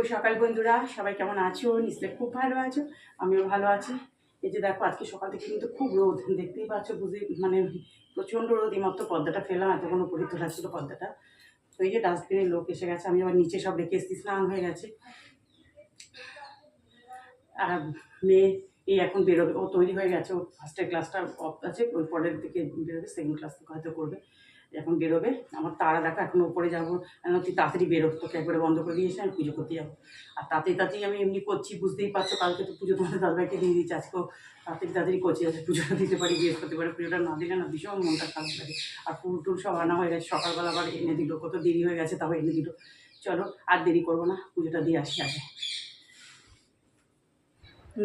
শুভ সকাল বন্ধুরা। সবাই কেমন আছো? নিশ্চয় খুব ভালো আছো। আমিও ভালো আছি। এই যে দেখো, আজকে সকাল থেকে কিন্তু খুব রোদ, দেখতেই পাচ্ছ বুঝে মানে প্রচণ্ড রোদ এইমাত্র পর্দাটা ফেলাম এতক্ষণ উপরে তোলা ছিল পর্দাটা। তো এই যে ডাস্টবিনের লোক এসে গেছে, আমি আবার নিচে সব রেখে এসেছি, স্নান হয়ে গেছে। আর মেয়ে এই এখন বেরোবে, ও তৈরি হয়ে গেছে, ও ফার্স্টের ক্লাসটা অফ আছে, ওই পরের দিকে বেরোবে সেকেন্ড ক্লাস হয়তো করবে। এখন বেরোবে, আমার তারা দেখা, এখন ওপরে যাব তুই তাড়াতাড়ি বেরো, তোকে একবারে বন্ধ করে দিয়েছে আমি পুজো করতে যাব। আর তাড়াতাড়ি তাড়াতাড়ি আমি এমনি করছি, বুঝতেই পারছ, কালকে তো পুজো তোমাদের দাদাভাইকে দিয়ে দিচ্ছি আজকেও তাড়াতাড়ি তাড়াতাড়ি করছি আছে পুজোটা দিতে পারি, বৃহস্পতিবারে পুজোটা না দিলে না ভীষণ মনটা খারাপ লাগে। আর ফুল টুল সব আনা হয়ে গেছে, সকালবেলা আবার এনে দিল, কত দেরি হয়ে গেছে তাও এনে দিল। চলো, আর দেরি করব না, পুজোটা দিয়ে আসি আগে।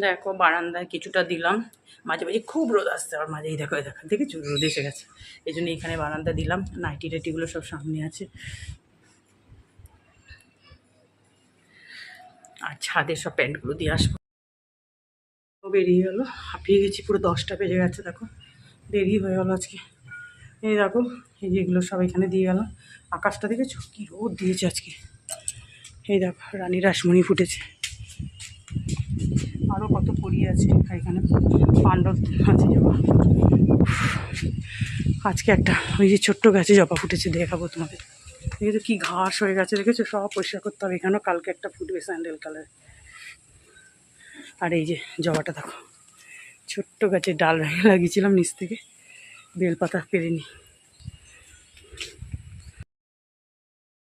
দেখো, বারান্দায় কিছুটা দিলাম। মাঝে মাঝে খুব রোদ আসছে আর মাঝে এই দেখো দেখো, দেখেছ? রোদ এসে গেছে। এই জন্য এখানে বারান্দা দিলাম, নাইটি টাইটিগুলো সব সামনে আছে। আর ছাদে সব প্যান্টগুলো দিয়ে আসব। বেরিয়ে গেলো, হাঁপিয়ে গেছি, পুরো দশটা বেজে গেছে, দেখো। দেরি হয়ে গেলো আজকে। এই দেখো, এই যেগুলো সব এখানে দিয়ে গেলাম। আকাশটা দেখেছ? কী রোদ দিয়েছে আজকে। এই দেখো, রানী রাসমণি ফুটেছে। আরও কত পড়ি আছে এখানে পাণ্ডব আছে জবা। আজকে একটা ওই যে ছোট্ট গাছে জবা ফুটেছে, দেখাবো তোমাদের। দেখেছ কি ঘাস হয়ে গেছে, দেখেছ? সব পরিষ্কার করতে হবে। এখানেও কালকে একটা ফুটবে স্যান্ডেল কালার। আর এই যে জবাটা দেখো। ছোট্ট গাছে ডাল লাগিয়েছিলাম নিচ থেকে। বেলপাতা পেরেনি।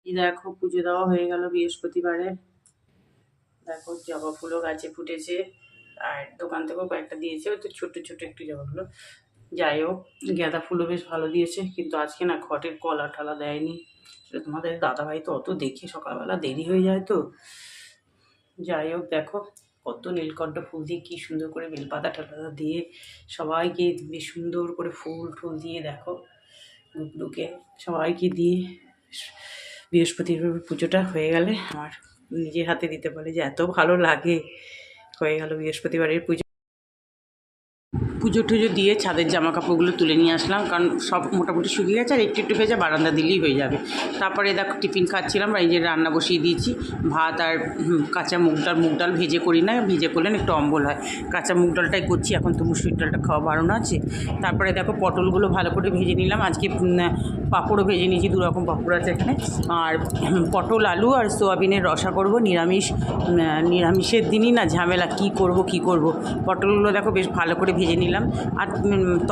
এই দেখো, পুজো দেওয়া হয়ে গেল বৃহস্পতিবারে। দেখো, জবা ফুলও গাছে ফুটেছে। আর দোকান থেকেও কয়েকটা দিয়েছে, ওই তো ছোটো ছোটো একটু জবা ফুলো যাই হোক, গাঁদা ফুলও বেশ ভালো দিয়েছে, কিন্তু আজকে না ঘটের কলা টলা দেয়নি। সেটা তোমাদের দাদাভাই তো অত দেখি সকালবেলা দেরি হয়ে যায় তো। যাই হোক, দেখো কত নীলকণ্ঠ ফুল দিয়ে কী সুন্দর করে বেলপাতা টালপাতা দিয়ে সবাইকে বেশ সুন্দর করে ফুল টুল দিয়ে দেখো গুগলুকে সবাইকে দিয়ে বৃহস্পতিবার পুজোটা হয়ে গেলে আমার নিজের হাতে দিতে পারে যে এত ভালো লাগে। হয়ে গেল বৃহস্পতিবারের পুজো। পুজো টুজো দিয়ে ছাদের জামা কাপড়গুলো তুলে নিয়ে আসলাম, কারণ সব মোটামুটি শুকিয়ে গেছে আর একটু একটু ভেজা বারান্দা দিলেই হয়ে যাবে। তারপরে দেখো টিফিন খাচ্ছিলাম এই যে রান্না বসিয়ে দিয়েছি, ভাত আর কাঁচা মুগ ডাল মুগ ডাল ভেজে করি না, ভেজে করলেন একটু অম্বল হয়। কাঁচা মুগ ডালটাই করছি, এখন তো মুসুর ডালটা খাওয়া বারণ আছে। তারপরে দেখো পটলগুলো ভালো করে ভেজে নিলাম, আজকে পাঁপড়ও ভেজে নিয়েছি দু রকম পাঁপড় আছে এখানে। আর পটল, আলু আর সোয়াবিনের রসা করব, নিরামিষ নিরামিষের দিনই না ঝামেলা, কি করব কি করব? পটলগুলো দেখো বেশ ভালো করে ভেজে নিলাম। আর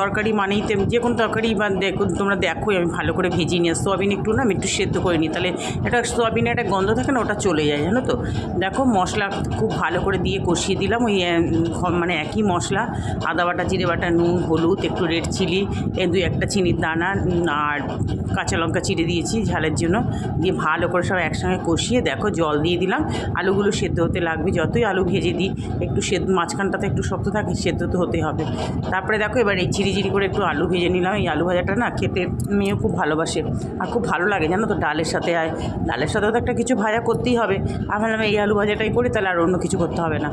তরকারি মানেই তো যে কোনো তরকারি বা দেখো, তোমরা দেখোই, আমি ভালো করে ভেজে নিয়ে সোয়াবিন একটু না, আমি একটু সেদ্ধ করে নিই। তাহলে একটা সোয়াবিনের একটা গন্ধ থাকে না, ওটা চলে যায়, জানো তো? দেখো, মশলা খুব ভালো করে দিয়ে কষিয়ে দিলাম। ওই মানে একই মশলা, আদা বাটা, জিরে বাটা, নুন, হলুদ, একটু রেড চিলি, এ দুই একটা চিনির দানা আর কাঁচা লঙ্কা চিড়ে দিয়েছি ঝালের জন্য। দিয়ে ভালো করে সব একসঙ্গে কষিয়ে দেখো, জল দিয়ে দিলাম। আলুগুলো সেদ্ধ হতে লাগবে। যতই আলু ভেজে দিই, একটু সেদ্ধ, মাঝখানটাতে একটু শক্ত থাকে, সেদ্ধ তো হতে হবে। তারপরে দেখো এবার এই চিরি করে একটু আলু ভেজে নিলাম। এই আলু ভাজাটা না খেতে মেয়েও খুব ভালোবাসে আর খুব ভালো লাগে জানো তো, ডালের সাথে আর ডালের সাথেও তো একটা কিছু ভাজা করতেই হবে। আমি ভাবলাম এই আলু ভাজাটাই করি তাহলে আর অন্য কিছু করতে হবে না।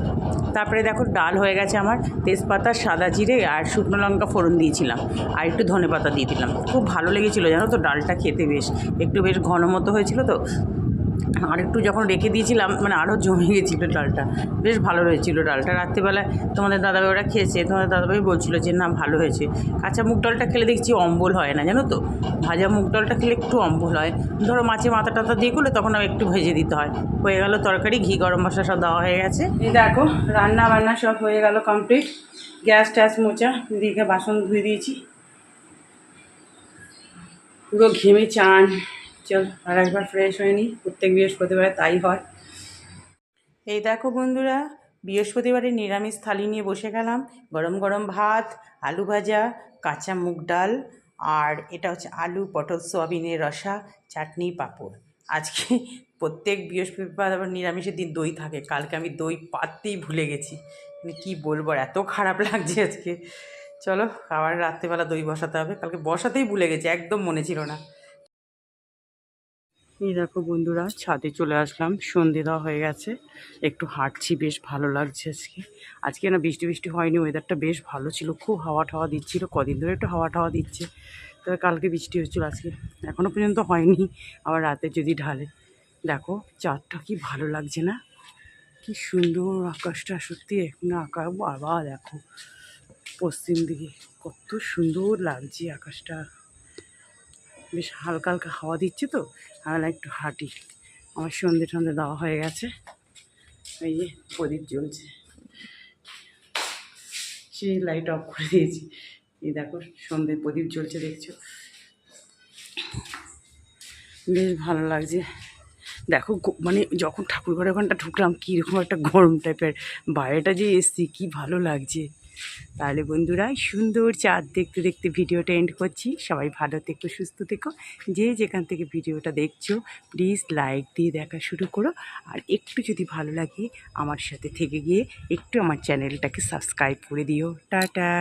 তারপরে দেখো ডাল হয়ে গেছে আমার, তেজপাতা, সাদা জিরে আর শুকনো লঙ্কা ফোড়ন দিয়েছিলাম আর একটু ধনে পাতা দিয়ে দিলাম। খুব ভালো লেগেছিলো জানো তো ডালটা খেতে বেশ, একটু বেশ ঘন মতো হয়েছিল তো আর একটু যখন রেখে দিয়েছিলাম মানে আরও জমে গেছিল ডালটা। বেশ ভালো হয়েছিল ডালটা। রাত্রিবেলায় তোমাদের দাদাভাই ওরা খেয়েছে। তোমাদের দাদাভাই বলছিল যে, না, ভালো হয়েছে। কাঁচা মুগ ডালটা খেলে দেখছি অম্বল হয় না, জানো তো? ভাজা মুগ ডালটা খেলে একটু অম্বল হয়। ধরো মাছে মাথা টাথা দিয়ে করলে তখন আর একটু ভেজে দিতে হয়। হয়ে গেল তরকারি, ঘি, গরম মশলা সব দেওয়া হয়ে গেছে। এই দেখো রান্না বান্না সব হয়ে গেল কমপ্লিট গ্যাস ট্যাস মোচা দিকে বাসন ধুয়ে দিয়েছি। পুরো ঘেমে চান। চল, আর একবার ফ্রেশ হয়ে নিই প্রত্যেক বৃহস্পতিবারে তাই হয়। এই দেখো বন্ধুরা, বৃহস্পতিবারে নিরামিষ থালি নিয়ে বসে গেলাম। গরম গরম ভাত, আলু ভাজা, কাঁচা মুগ ডাল, আর এটা হচ্ছে আলু পটল সোয়াবিনের রসা, চাটনি, পাঁপড়। আজকে প্রত্যেক বৃহস্পতিবার আবার নিরামিষের দিন দই থাকে। কালকে আমি দই পাততেই ভুলে গেছি। মানে কী বলব এত খারাপ লাগছে আজকে। চলো, আবার রাত্রেবেলা দই বসাতে হবে। কালকে বসাতেই ভুলে গেছি, একদম মনে ছিল না। এই দেখো বন্ধুরা, ছাদে চলে আসলাম, সন্ধে দেওয়া হয়ে গেছে। একটু হাঁটছি, বেশ ভালো লাগছে আজকে। আজকে না বৃষ্টি বৃষ্টি হয়নি ওয়েদারটা বেশ ভালো ছিল, খুব হাওয়া টাওয়া দিচ্ছিল, কদিন ধরে একটু হাওয়া ঠাওয়া দিচ্ছে। তবে কালকে বৃষ্টি হচ্ছিল আজকে এখনও পর্যন্ত হয়নি, আবার রাতে যদি ঢালে। দেখো, চাঁদটা কি ভালো লাগছে না? কি সুন্দর আকাশটা, সত্যি এখন আকাশ, বাবা, দেখো। পশ্চিম দিকে কত সুন্দর লাগছে আকাশটা। বেশ হালকা হালকা হাওয়া দিচ্ছে তো আমি একটু হাঁটি। আমার সন্ধে টন্ধে দেওয়া হয়ে গেছে। এই যে প্রদীপ জ্বলছে। সেই লাইট অফ করে দিয়েছি। এই দেখো, সন্ধে প্রদীপ জ্বলছে, দেখছ? বেশ ভালো লাগছে। দেখো মানে যখন ঠাকুর ঘরে ওখানটা ঢুকলাম, কীরকম একটা গরম টাইপের বাইরেটা যে এসছি, কী ভালো লাগছে। তাহলে বন্ধুরা, সুন্দর চাঁদ দেখতে দেখতে ভিডিওটা এন্ড করছি। সবাই ভালো থেকো, সুস্থ থেকো। যে যেখান থেকে ভিডিওটা দেখছ প্লিজ লাইক দিয়ে দেখা শুরু করো। আর একটু যদি ভালো লাগে, আমার সাথে থেকে গিয়ে একটু আমার চ্যানেলটাকে সাবস্ক্রাইব করে দিও। টাটা!